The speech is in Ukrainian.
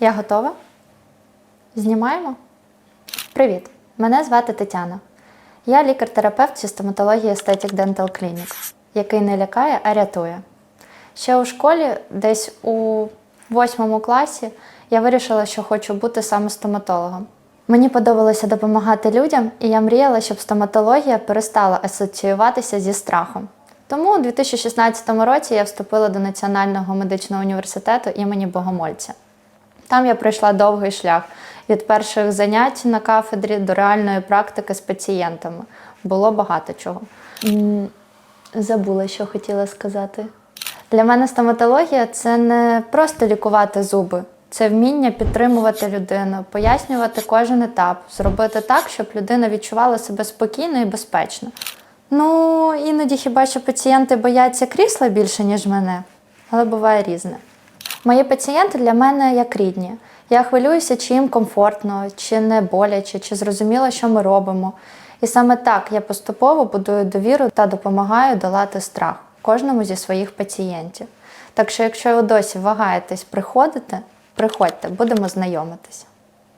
Я готова? Знімаємо? Привіт! Мене звати Тетяна. Я лікар-терапевт зі стоматології Aesthetic Dental Clinic, який не лякає, а рятує. Ще у школі, десь у восьмому класі, я вирішила, що хочу бути саме стоматологом. Мені подобалося допомагати людям, і я мріяла, щоб стоматологія перестала асоціюватися зі страхом. Тому у 2016 році я вступила до Національного медичного університету імені Богомольця. Там я пройшла довгий шлях від перших занять на кафедрі до реальної практики з пацієнтами. Було багато чого. Забула, що хотіла сказати. Для мене стоматологія це не просто лікувати зуби, це вміння підтримувати людину, пояснювати кожен етап, зробити так, щоб людина відчувала себе спокійно і безпечно. Ну, іноді хіба що пацієнти бояться крісла більше, ніж мене, але буває різне. Мої пацієнти для мене як рідні. Я хвилююся, чи їм комфортно, чи не боляче, чи зрозуміло, що ми робимо. І саме так я поступово будую довіру та допомагаю долати страх кожному зі своїх пацієнтів. Так що, якщо ви досі вагаєтесь приходити, приходьте, будемо знайомитись.